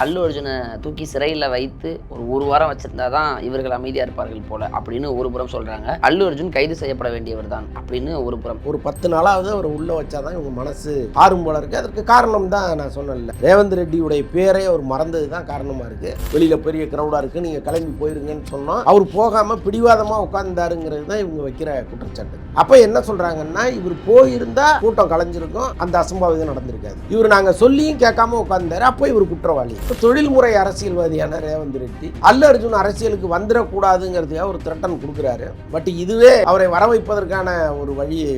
அல்லு அர்ஜுனை தூக்கி சிறையில் வைத்து ஒரு ஒரு வாரம் வச்சிருந்தா தான் இவர்கள் அமைதியாக இருப்பார்கள் போல அப்படின்னு ஒரு புறம் சொல்கிறாங்க அல்லு அர்ஜுன் கைது செய்யப்பட வேண்டியவர் தான் அப்படின்னு ஒரு புறம். ஒரு பத்து நாளாவது அவர் உள்ள வச்சாதான் இவங்க மனசு ஆறும் போல இருக்கு. அதற்கு காரணம் தான் நான் சொன்னேன்ல. ரேவந்த் ரெட்டியுடைய பேரை அவர் மறந்தது தான் காரணமாக இருக்கு. வெளியில் பெரிய க்ரௌடாக இருக்கு. நீங்கள் கிளம்பி போயிருங்கன்னு சொன்னோம் அவர் போகாமல் பிடிவாதமாக உட்கார்ந்தாருங்கிறது தான் இவங்க வைக்கிற குற்றச்சாட்டு. அப்போ என்ன சொல்கிறாங்கன்னா இவர் போயிருந்தா கூட்டம் கலைஞ்சிருக்கும். அந்த அசம்பாவிதம் நடந்திருக்காது. இவர் நாங்கள் சொல்லியும் கேட்காம உட்கார்ந்தாரு. அப்போ இவர் குற்றவாளி. தொழில்முறை அரசியல்வாதியான ரேவந்த் ரெட்டி அல்லு அர்ஜுன் அரசியலுக்கு வந்துடக்கூடாதுங்கிறதுக்காக ஒரு திரட்டன் கொடுக்குறாரு. பட் இதுவே அவரை வர வைப்பதற்கான ஒரு வழியை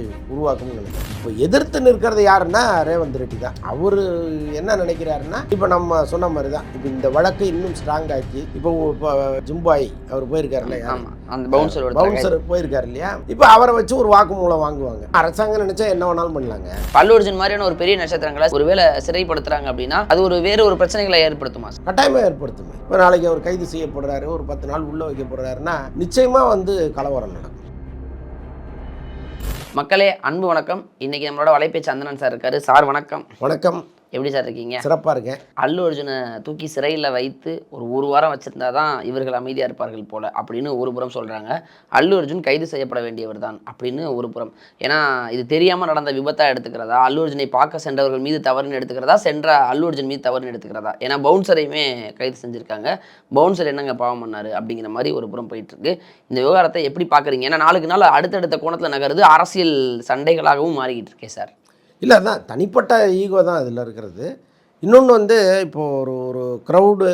நினைக்கிறேன். இப்போ எதிர்த்து நிற்கிறது யாருன்னா ரேவந்த் ரெட்டி தான். அவர் என்ன நினைக்கிறாருன்னா இப்போ நம்ம சொன்ன மாதிரி தான் இப்போ இந்த வழக்கை இன்னும் ஸ்ட்ராங் ஆக்கி இப்போ ஜிம்பாய் அவர் அந்த பவுன்சரோட பவுன்சர் போயிருக்காரு இல்லையா? இப்போ அவரை வச்சு ஒரு வாக்குமூலம் வாங்குவாங்க. அரசாங்கம் நினைச்சா என்ன வேணாலும் பண்ணலாங்க. அர்ஜுன் மாதிரியான ஒரு பெரிய நட்சத்திரங்களை ஒருவேளை சிறைப்படுத்துறாங்க அப்படின்னா அது ஒரு வேறு ஒரு பிரச்சனைகளை ஏற்படுத்துமா கட்டாயமாக ஏற்படுத்துமே. இப்போ நாளைக்கு அவர் கைது செய்யப்படுறாரு ஒரு பத்து நாள் உள்ள வைக்கப்படுறாருன்னா நிச்சயமா வந்து கலவரம் நடக்கும். மக்களே அன்பு வணக்கம். இன்னைக்கு நம்மளோட வலைபேச்சு அந்தனன் சார் இருக்காரு. சார் வணக்கம். வணக்கம். எப்படி சார் இருக்கீங்க? சிறப்பா இருக்கேன். அல்லு அர்ஜுனை தூக்கி சிறையில் வைத்து ஒரு ஒரு வாரம் வச்சிருந்தா தான் இவர்கள் அமைதியாக இருப்பார்கள் போல அப்படின்னு ஒரு புறம் சொல்கிறாங்க அல்லு அர்ஜுன் கைது செய்யப்பட வேண்டியவர் தான் அப்படின்னு ஒரு புறம். ஏன்னா இது தெரியாமல் நடந்த விபத்தாக எடுத்துக்கிறதா? அல்லு அர்ஜுனை பார்க்க சென்றவர்கள் மீது தவறுன்னு எடுத்துக்கிறதா? சென்ற அல்லு அர்ஜுன் மீது தவறுன்னு எடுத்துக்கிறதா? ஏன்னா பவுன்சரையுமே கைது செஞ்சுருக்காங்க. பவுன்சர் என்னங்க பாவம் பண்ணாரு அப்படிங்கிற மாதிரி ஒரு புறம் போயிட்டு இருக்கு இந்த விவகாரத்தை எப்படி பார்க்குறீங்க? ஏன்னா நாளுக்கு நாள் அடுத்தடுத்த கோணத்தில் நகருது. அரசியல் சண்டைகளாகவும் மாறிக்கிட்டு இருக்கே சார். இல்லை அதான் தனிப்பட்ட ஈகோ தான் இதில் இருக்கிறது. இன்னொன்று வந்து இப்போது ஒரு ஒரு க்ரௌடு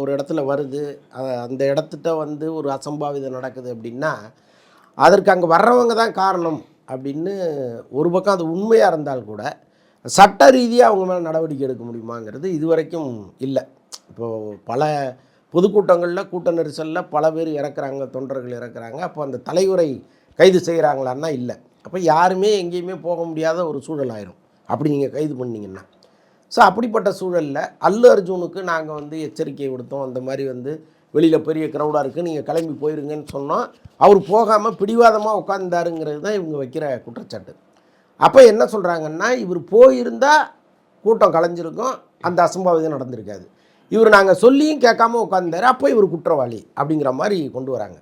ஒரு இடத்துல வருது. அந்த இடத்துட்ட வந்து ஒரு அசம்பாவிதம் நடக்குது அப்படின்னா அதற்கு அங்கே வர்றவங்க தான் காரணம் அப்படின்னு ஒரு பக்கம் அது உண்மையாக இருந்தால் கூட சட்ட ரீதியாக அவங்க மேலே நடவடிக்கை எடுக்க முடியுமாங்கிறது இதுவரைக்கும் இல்லை. இப்போது பல பொதுக்கூட்டங்களில் கூட்ட நெரிசலில் பல பேர் இறக்குறாங்க தொண்டர்கள் இறக்குறாங்க. அப்போ அந்த தலைவரை கைது செய்கிறாங்களான்னா இல்லை. அப்போ யாருமே எங்கேயுமே போக முடியாத ஒரு சூழல் ஆயிரும். அப்படி நீங்கள் கைது பண்ணிங்கன்னா. ஸோ அப்படிப்பட்ட சூழலில் அல்லு அர்ஜுனுக்கு நாங்கள் வந்து எச்சரிக்கை கொடுத்தோம். அந்த மாதிரி வந்து வெளியில் பெரிய க்ரௌடாக இருக்குது நீங்கள் கிளம்பி போயிருங்கன்னு சொன்னோம் அவர் போகாமல் பிடிவாதமாக உட்காந்தாருங்கிறது தான் இவங்க வைக்கிற குற்றச்சாட்டு. அப்போ என்ன சொல்கிறாங்கன்னா இவர் போயிருந்தால் கூட்டம் கலைஞ்சிருக்கும். அந்த அசம்பாவிதம் நடந்திருக்காது. இவர் நாங்கள் சொல்லியும் கேட்காம உட்காந்தார் அப்போ இவர் குற்றவாளி அப்படிங்கிற மாதிரி கொண்டு வராங்க.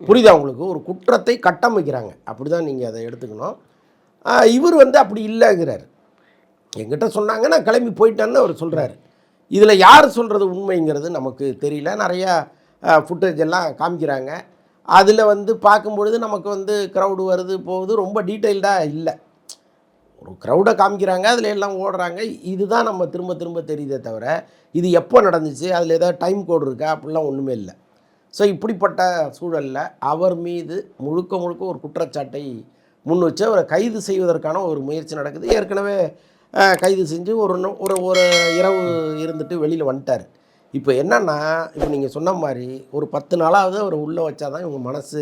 புரியுதா உங்களுக்கு? ஒரு குற்றத்தை கட்டமைக்கிறாங்க. அப்படி தான் நீங்கள் அதை எடுத்துக்கணும். இவர் வந்து அப்படி இல்லைங்கிறார். என்கிட்ட சொன்னாங்க நான் கிளம்பி போயிட்டேன்னு அவர் சொல்கிறாரு இதில் யார் சொல்கிறது உண்மைங்கிறது நமக்கு தெரியல. நிறையா ஃபுட்டேஜ் எல்லாம் காமிக்கிறாங்க. அதில் வந்து பார்க்கும்பொழுது நமக்கு வந்து க்ரௌடு வருது போகுது ரொம்ப டீட்டெயில்டாக இல்லை. ஒரு க்ரௌடை காமிக்கிறாங்க அதில் எல்லாம் ஓடுறாங்க. இதுதான் நம்ம திரும்ப திரும்ப தெரியுதே தவிர இது எப்போ நடந்துச்சு? அதில் ஏதாவது டைம் கோடு இருக்கா? அப்படிலாம் ஒன்றுமே இல்லை. ஸோ இப்படிப்பட்ட சூழலில் அவர் மீது முழுக்க முழுக்க ஒரு குற்றச்சாட்டை முன் வச்சு அவரை கைது செய்வதற்கான ஒரு முயற்சி நடக்குது. ஏற்கனவே கைது செஞ்சு ஒரு ஒரு ஒரு இரவு இருந்துட்டு வெளியில் வந்துட்டார். இப்போ என்னன்னா இப்போ நீங்கள் சொன்ன மாதிரி ஒரு பத்து நாளாவது அவர் உள்ளே வச்சாதான் இவங்க மனசு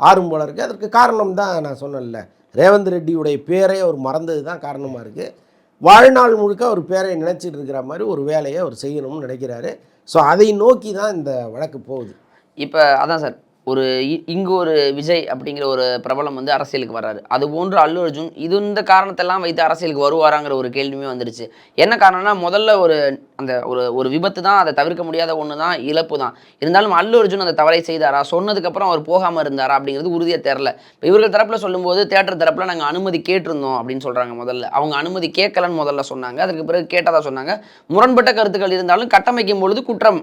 ஆறும் போல இருக்குது அதற்கு காரணம் தான் நான் சொன்னேன்ல. ரேவந்த் ரெட்டியுடைய பேரை அவர் மறந்தது தான் காரணமாக இருக்குது வாழ்நாள் முழுக்க அவர் பேரை நினச்சிட்டு இருக்கிற மாதிரி ஒரு வேலையை அவர் செய்யணும்னு நினைக்கிறாரு. ஸோ அதை நோக்கி தான் இந்த வழக்கு போகுது. இப்போ அதான் சார் ஒரு இ- இங்கு ஒரு விஜய் அப்படிங்கிற ஒரு பிரபலம் வந்து அரசியலுக்கு வர்றாரு. அது போன்று அல்லு அர்ஜுன் இது இந்த காரணத்தெல்லாம் வைத்து அரசியலுக்கு வருவாராங்கிற ஒரு கேள்வியுமே வந்துடுச்சு என்ன காரணம்னா முதல்ல ஒரு அந்த ஒரு ஒரு விபத்து தான் அதை தவிர்க்க முடியாத ஒன்று தான் இழப்பு தான். இருந்தாலும் அல்லு அர்ஜுன் அந்த தவறை செய்தாரா? சொன்னதுக்கப்புறம் அவர் போகாமல் இருந்தாரா அப்படிங்கிறது உறுதியாக தெரில இப்போ இவர்கள் தரப்பில் சொல்லும்போது தேட்டர் தரப்பில் நாங்கள் அனுமதி கேட்டிருந்தோம் அப்படின்னு சொல்கிறாங்க முதல்ல. அவங்க அனுமதி கேட்கலன்னு முதல்ல சொன்னாங்க. அதுக்கு பிறகு கேட்டதாக சொன்னாங்க. முரண்பட்ட கருத்துக்கள் இருந்தாலும் கட்டமைக்கும் பொழுது குற்றம்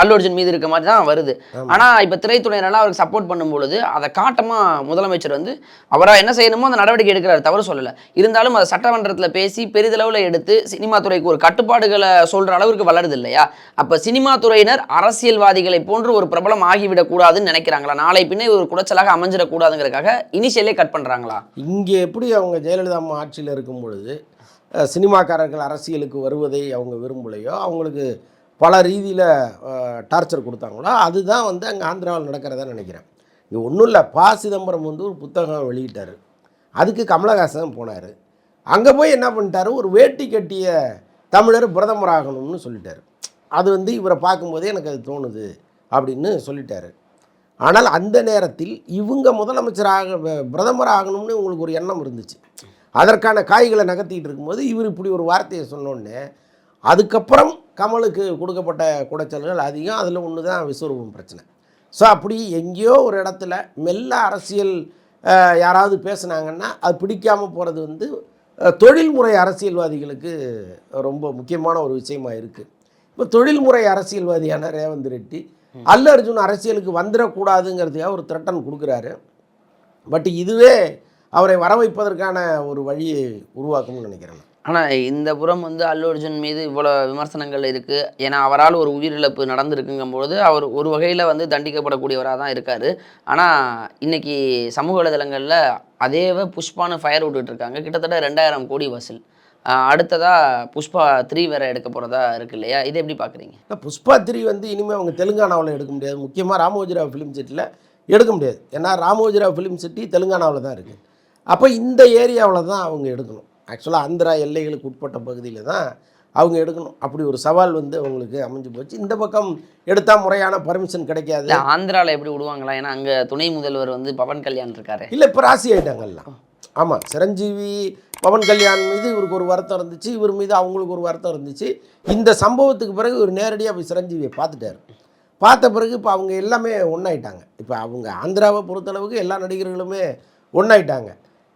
அல்லு அர்ஜுன் மீது இருக்க மாதிரி தான் வருது. ஆனா இப்ப திரைத்துறையினரெல்லாம் அவருக்கு சப்போர்ட் பண்ணும் பொழுது அதை காட்டமா முதலமைச்சர் வந்து அவரா என்ன செய்யணுமோ அந்த நடவடிக்கை எடுக்கிறார் தவறு சொல்லல. இருந்தாலும் அதை சட்டமன்றத்துல பேசி பெரிதளவுல எடுத்து சினிமா துறைக்கு ஒரு கட்டுப்பாடுகளை சொல்ற அளவுக்கு வளருது இல்லையா? அப்ப சினிமா துறையினர் அரசியல்வாதிகளை போன்று ஒரு பிரபலம் ஆகிவிடக் கூடாதுன்னு நினைக்கிறாங்களா? நாளை பின்னே ஒரு குடைச்சலாக அமைஞ்சிடக்கூடாதுங்கிறதுக்காக இனிஷியலே கட் பண்றாங்களா? இங்கே எப்படி அவங்க ஜெயலலிதா அம்மா ஆட்சியில் இருக்கும் பொழுது சினிமாக்காரர்கள் அரசியலுக்கு வருவதை அவங்க விரும்பலையோ அவங்களுக்கு பல ரீதியில் டார்ச்சர் கொடுத்தாங்களோ அதுதான் வந்து அங்கே ஆந்திராவில் நடக்கிறதா நினைக்கிறேன். இங்கே ஒன்றும் இல்லை. பா. சிதம்பரம் வந்து ஒரு புத்தகம் வெளியிட்டார். அதுக்கு கமலஹாசன் போனார். அங்கே போய் என்ன பண்ணிட்டாரு? ஒரு வேட்டி கட்டிய தமிழர் பிரதமர் ஆகணும்னு சொல்லிட்டார். அது வந்து இவரை பார்க்கும்போதே எனக்கு அது தோணுது அப்படின்னு சொல்லிட்டாரு. ஆனால் அந்த நேரத்தில் இவங்க முதலமைச்சராக பிரதமர் ஆகணும்னு உங்களுக்கு ஒரு எண்ணம் இருந்துச்சு. அதற்கான காய்களை நகர்த்திக்கிட்டு இருக்கும்போது இவர் இப்படி ஒரு வார்த்தையை சொன்னோடனே அதுக்கப்புறம் கமலுக்கு கொடுக்கப்பட்ட குடைச்சல்கள் அதிகம் அதில் ஒன்று தான் விஸ்வரூபம் பிரச்சனை. ஸோ அப்படி எங்கேயோ ஒரு இடத்துல மெல்ல அரசியல் யாராவது பேசுனாங்கன்னா அது பிடிக்காமல் போகிறது வந்து தொழில்முறை அரசியல்வாதிகளுக்கு ரொம்ப முக்கியமான ஒரு விஷயமா இருக்குது இப்போ தொழில்முறை அரசியல்வாதியான ரேவந்த் ரெட்டி அல்ல அர்ஜுன் அரசியலுக்கு வந்துடக்கூடாதுங்கிறதுக்காக ஒரு த்ரெட்டன் கொடுக்குறாரு. பட் இதுவே அவரை வர வைப்பதற்கான ஒரு வழியை உருவாக்கும்னு நினைக்கிறேன் நான். ஆனால் இந்த புறம் வந்து அல்லு அர்ஜுன் மீது இவ்வளோ விமர்சனங்கள் இருக்குது ஏன்னா அவரால் ஒரு உயிரிழப்பு நடந்திருக்குங்கும்பொழுது அவர் ஒரு வகையில் வந்து தண்டிக்கப்படக்கூடியவராக தான் இருக்கார். ஆனால் இன்னைக்கு சமூக வலைதளங்களில் அதேவே புஷ்பான்னு ஃபயர் விட்டுட்ருக்காங்க. கிட்டத்தட்ட ரெண்டாயிரம் கோடி வசூல். அடுத்ததாக புஷ்பா த்ரீ வேற எடுக்க போகிறதா இருக்கு இல்லையா? இதை எப்படி பார்க்குறீங்க இல்லை புஷ்பா த்ரீ வந்து இனிமேல் அவங்க தெலுங்கானாவில் எடுக்க முடியாது. முக்கியமாக ராமோஜிராவ் ஃபிலிம் சிட்டியில் எடுக்க முடியாது. ஏன்னா ராமோஜிராவ் ஃபிலிம் சிட்டி தெலுங்கானாவில் தான் இருக்குது அப்போ இந்த ஏரியாவில் தான் அவங்க எடுக்கணும். ஆக்சுவலாக ஆந்திரா எல்லைகளுக்கு உட்பட்ட பகுதியில் தான் அவங்க எடுக்கணும். அப்படி ஒரு சவால் வந்து அவங்களுக்கு அமைஞ்சு போச்சு. இந்த பக்கம் எடுத்தால் முறையான பர்மிஷன் கிடைக்காது. ஆந்திராவில் எப்படி விடுவாங்களா? ஏன்னா அங்கே துணை முதல்வர் வந்து பவன் கல்யாண் இருக்காரு. இல்லை இப்போ ராசி ஆயிட்டாங்கல்லாம் ஆமாம் சிரஞ்சீவி பவன் கல்யாண் மீது இவருக்கு ஒரு வருத்தம் இருந்துச்சு. இவர் மீது அவங்களுக்கு ஒரு வருத்தம் இருந்துச்சு. இந்த சம்பவத்துக்கு பிறகு இவர் நேரடியாக போய் சிரஞ்சீவியை பார்த்துட்டாரு. பார்த்த பிறகு இப்போ அவங்க எல்லாமே ஒன்றாயிட்டாங்க இப்போ அவங்க ஆந்திராவை பொறுத்தளவுக்கு எல்லா நடிகர்களுமே ஒன்றாயிட்டாங்க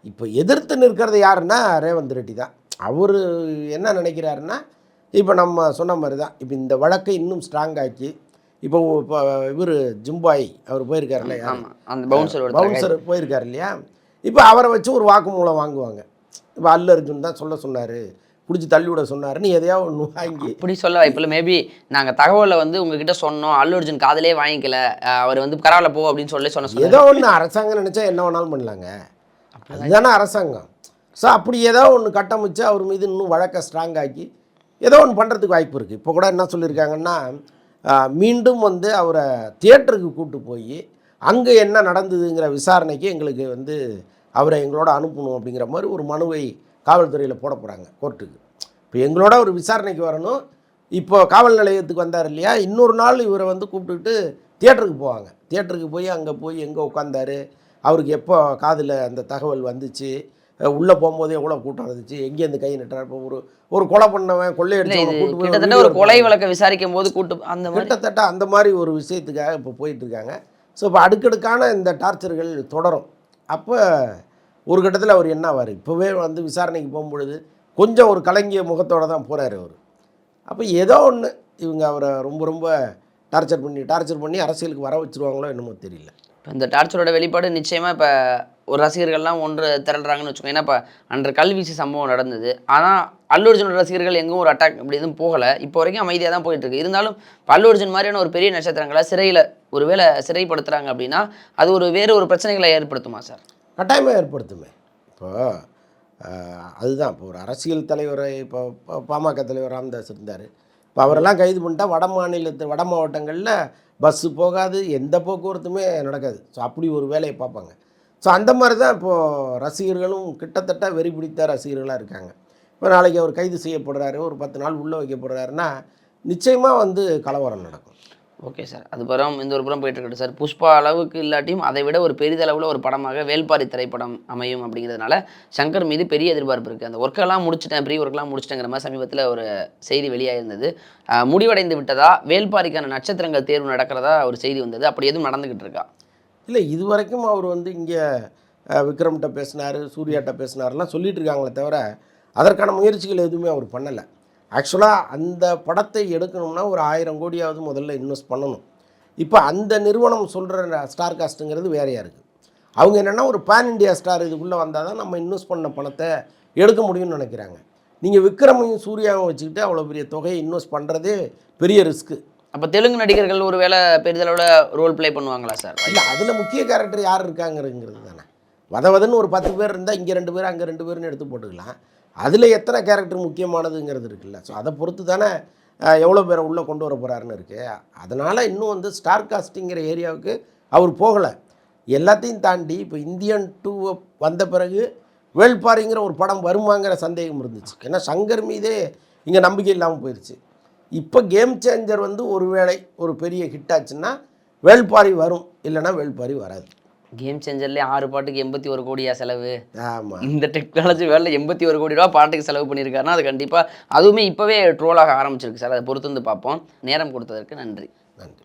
இப்போ எதிர்த்து நிற்கிறது யாருன்னா ரேவந்த் ரெட்டி தான். அவர் என்ன நினைக்கிறாருன்னா இப்போ நம்ம சொன்ன மாதிரி தான் இப்போ இந்த வழக்கை இன்னும் ஸ்ட்ராங் ஆக்கி இப்போ இப்போ இவர் ஜிம்பாய் அவர் போயிருக்காருல்ல யாரு? ஆமாம் அந்த பவுன்சர் பவுன்சர் போயிருக்காரு இல்லையா? இப்போ அவரை வச்சு ஒரு வாக்குமூலம் வாங்குவாங்க. இப்போ அல்லு அர்ஜுன் தான் சொல்ல சொன்னார் பிடிச்சி தள்ளி விட சொன்னாருன்னு எதையாவது ஒன்று வாங்கி. அப்படி சொல்ல வாய்ப்பில்லை. மேபி நாங்கள் தகவலை வந்து உங்ககிட்ட சொன்னோம் அல்லு அர்ஜுன் காதலே வாங்கிக்கல அவர் வந்து பரவாயில்ல போ அப்படின்னு சொல்லி சொன்ன ஏதோ ஒன்று அரசாங்கம் நினச்சா என்ன வேணாலும் பண்ணலாங்க. அதுதானே அரசாங்கம். ஸோ அப்படி ஏதோ ஒன்று கட்டமைச்சு அவர் மீது இன்னும் வழக்கை ஸ்ட்ராங்காக்கி ஏதோ ஒன்று பண்ணுறதுக்கு வாய்ப்பு இருக்குது இப்போ கூட என்ன சொல்லியிருக்காங்கன்னா மீண்டும் வந்து அவரை தியேட்டருக்கு கூப்பிட்டு போய் அங்கே என்ன நடந்ததுங்கிற விசாரணைக்கு எங்களுக்கு வந்து அவரை எங்களோட அனுப்பணும் அப்படிங்கிற மாதிரி ஒரு மனுவை காவல்துறையில் போட போகிறாங்க கோர்ட்டுக்கு. இப்போ எங்களோட ஒரு விசாரணைக்கு வரணும். இப்போ காவல் நிலையத்துக்கு வந்தார் இல்லையா? இன்னொரு நாள் இவரை வந்து கூப்பிட்டுக்கிட்டு தியேட்டருக்கு போவாங்க. தியேட்டருக்கு போய் அங்கே போய் எங்கே உட்காந்தாரு அவருக்கு எப்போ காதில் அந்த தகவல் வந்துச்சு உள்ளே போகும்போது எவ்வளோ கூட்டம் இருந்துச்சு எங்கேருந்து கை நட்டார் இப்போ ஒரு ஒரு கொலை பண்ணவன் போய் கிட்டத்தட்ட ஒரு கொலை. வழக்கை விசாரிக்கும் போது கூட்டு அந்த கிட்டத்தட்ட அந்த மாதிரி ஒரு விஷயத்துக்காக இப்போ போயிட்டு இருக்காங்க ஸோ இப்போ அடுக்கடுக்கான இந்த டார்ச்சர்கள் தொடரும். அப்போ ஒரு கட்டத்தில் அவர் என்ன ஆவார்? இப்போவே வந்து விசாரணைக்கு போகும்பொழுது கொஞ்சம் ஒரு கலங்கிய முகத்தோட தான் போகிறாரு அவர். அப்போ ஏதோ ஒன்று இவங்க அவரை ரொம்ப ரொம்ப டார்ச்சர் பண்ணி டார்ச்சர் பண்ணி அரசியலுக்கு வர வச்சிருவாங்களோ என்னமோ தெரியல. இப்போ இந்த டார்ச்சரோட வெளிப்பாடு நிச்சயமாக இப்போ ஒரு ரசிகர்கள்லாம் ஒன்று திரள்றாங்கன்னு வச்சுக்கோங்க. ஏன்னா இப்போ அன்று கல்வீச்சு சம்பவம் நடந்தது. ஆனால் அல்லு அர்ஜுனோட ரசிகர்கள் எங்கும் ஒரு அட்டாக் அப்படி எதுவும் போகலை. இப்போ வரைக்கும் அமைதியாக தான் போயிட்டு இருக்கு. இருந்தாலும் இப்போ அல்லு அர்ஜுன் மாதிரியான ஒரு பெரிய நட்சத்திரங்களை சிறையில் ஒருவேளை சிறைப்படுத்துகிறாங்க அப்படின்னா அது ஒரு வேறு ஒரு பிரச்சனைகளை ஏற்படுத்துமா சார் கட்டாயமாக ஏற்படுத்துமே. இப்போ அதுதான். இப்போ ஒரு அரசியல் தலைவரை இப்போ பாமக தலைவர் ராமதாஸ் இருந்தார். இப்போ அவரெல்லாம் கைது பண்ணிட்டா வட மாநிலத்து வட மாவட்டங்களில் பஸ்ஸு போகாது எந்த போக்குவரத்துமே நடக்காது. ஸோ அப்படி ஒரு வேலையை பார்ப்பாங்க. ஸோ அந்த மாதிரி தான் இப்போது ரசிகர்களும் கிட்டத்தட்ட வெறி பிடித்த ரசிகர்களாக இருக்காங்க. இப்போ நாளைக்கு அவர் கைது செய்யப்படுறாரு ஒரு பத்து நாள் உள்ளே வைக்கப்படுறாருன்னா நிச்சயமாக வந்து கலவரம் நடக்கும். Okay sir. அது புறம் இந்த ஒரு புறம் போயிட்டுருக்கட்டும் சார். புஷ்பா அளவுக்கு இல்லாட்டியும் அதை விட ஒரு பெரிதளவில் ஒரு படமாக வேல்பாரி திரைப்படம் அமையும் அப்படிங்கிறதுனால சங்கர் மீது பெரிய எதிர்பார்ப்பு இருக்குது அந்த ஒர்க்கெல்லாம் முடிச்சிட்டேன் ப்ரீ ஒர்க்கெல்லாம் முடிச்சிட்டேங்கிற மாதிரி சமீபத்தில் ஒரு செய்தி வெளியாயிருந்தது. முடிவடைந்து விட்டதா? வேல்பாரிக்கான நட்சத்திரங்கள் தேர்வு நடக்கிறதா ஒரு செய்தி வந்தது? அப்படி எதுவும் நடந்துக்கிட்டு இருக்கா? இல்லை இது வரைக்கும் அவர் வந்து இங்கே விக்ரம்கிட்ட பேசினார் சூர்யாட்ட பேசினார்லாம் சொல்லிட்டு இருக்காங்களே தவிர அதற்கான முயற்சிகள் எதுவுமே அவர் பண்ணலை. ஆக்சுவலாக அந்த படத்தை எடுக்கணும்னா ஒரு ஆயிரம் கோடியாவது முதல்ல இன்வெஸ்ட் பண்ணணும். இப்போ அந்த நிறுவனம் சொல்கிற ஸ்டார் காஸ்ட்டுங்கிறது வேறையாக இருக்குது அவங்க என்னென்னா ஒரு பேன் இண்டியா ஸ்டார் இதுக்குள்ளே வந்தால் தான் நம்ம இன்வெஸ்ட் பண்ண பணத்தை எடுக்க முடியும்னு நினைக்கிறாங்க. நீங்கள் விக்ரமையும் சூர்யாவும் வச்சுக்கிட்டு அவ்வளோ பெரிய தொகையை இன்வெஸ்ட் பண்ணுறதே பெரிய ரிஸ்க்கு அப்போ தெலுங்கு நடிகர்கள் ஒரு வேளை பெரிதளவில் ரோல் ப்ளே பண்ணுவாங்களா சார் இல்லை அதில் முக்கிய கேரக்டர் யார் இருக்காங்கிறதுங்கிறது தானே. வதவதன்னு ஒரு பத்து பேர் இருந்தால் இங்கே ரெண்டு பேர் அங்கே ரெண்டு பேர்னு எடுத்து போட்டுக்கலாம். அதில் எத்தனை கேரக்டர் முக்கியமானதுங்கிறது இருக்குல்ல. ஸோ அதை பொறுத்து தானே எவ்வளோ பேரை உள்ளே கொண்டு வர போகிறாருன்னு இருக்குது அதனால் இன்னும் வந்து ஸ்டார் காஸ்டிங்கிற ஏரியாவுக்கு அவர் போகலை. எல்லாத்தையும் தாண்டி இப்போ இந்தியன் டூ வந்த பிறகு வேள்பாரிங்கிற ஒரு படம் வருமாங்கிற சந்தேகம் இருந்துச்சு. ஏன்னா சங்கர் மீதே இங்கே நம்பிக்கை இல்லாமல் போயிடுச்சு இப்போ கேம் சேஞ்சர் வந்து ஒருவேளை ஒரு பெரிய ஹிட் ஆச்சுன்னா வேள்பாரி வரும். இல்லைன்னா வேள்பாரி வராது. கேம் சேஞ்சர்லேயே ஆறு பாட்டுக்கு எண்பத்தி ஒரு கோடியா செலவு? ஆமாம் இந்த டெக்னாலஜி வேலை எண்பத்தி ஒரு கோடி ரூபா பாட்டுக்கு செலவு பண்ணியிருக்காருன்னா அது கண்டிப்பாக அதுவுமே இப்போவே ட்ரோலாக ஆரம்பிச்சிருக்கு சார். அதை பொறுத்து வந்து பார்ப்போம். நேரம் கொடுத்ததற்கு நன்றி. நன்றி.